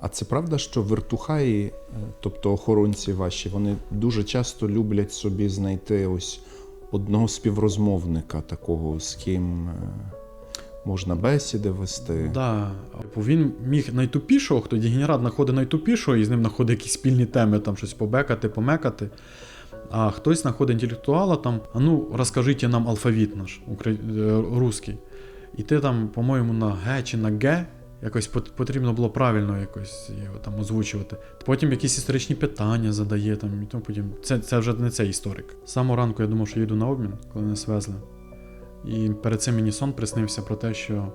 А це правда, що вертухаї, е, тобто охоронці ваші, вони дуже часто люблять собі знайти ось одного співрозмовника, такого, з ким е, можна бесіди вести. Да. Типу, Він міг найтупішого, хто дегенерат знаходить найтупішого і з ним знаходить якісь спільні теми, там щось побекати, помекати. А хтось знаходить інтелектуала там, а ну розкажіть нам алфавіт наш е, русський. І ти там, по-моєму, на Г чи на Г якось потрібно було правильно якось його там озвучувати. Потім якісь історичні питання задає там і тому потім. Це, це вже не цей історик. Самого ранку я думав, що їду на обмін, коли нас везли. І перед цим мені сон приснився про те, що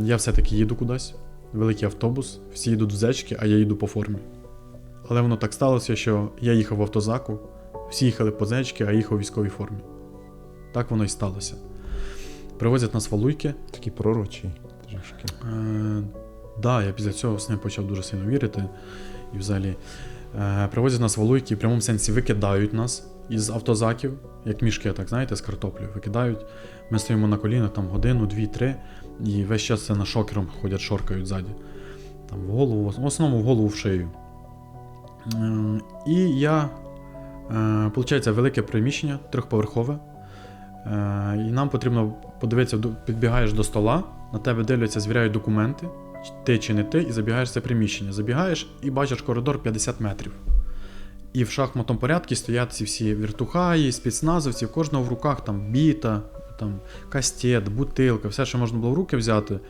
я все-таки їду кудись, великий автобус, всі їдуть в зечки, а я їду по формі. Але воно так сталося, що я їхав в автозаку, всі їхали по зечки, а їхав у військовій формі. Так воно і сталося. Привозять нас Валуйки. Такий пророчий трішки. Е, да, я після цього сни почав дуже сильно вірити. І взагалі е, привозять нас Валуйки, в прямому сенсі викидають нас із автозаків, як мішки, так знаєте, з картоплею викидають. Ми стоїмо на колінах там годину, дві, три, і весь час це на шокером ходять, шоркають ззаді. Там в голову, в основному в голову в шию. Е, і я, е, виходить, велике приміщення, трьохповерхове. Е, і нам потрібно подивитися, підбігаєш до стола, на тебе дивляться, звіряють документи, ти чи не ти, і забігаєш це приміщення. Забігаєш і бачиш коридор 50 метрів. І в шахматному порядку стоять ці всі віртухаї, спецназовці, в кожного в руках там біта, там кастет, бутилка, все, що можна було в руки взяти,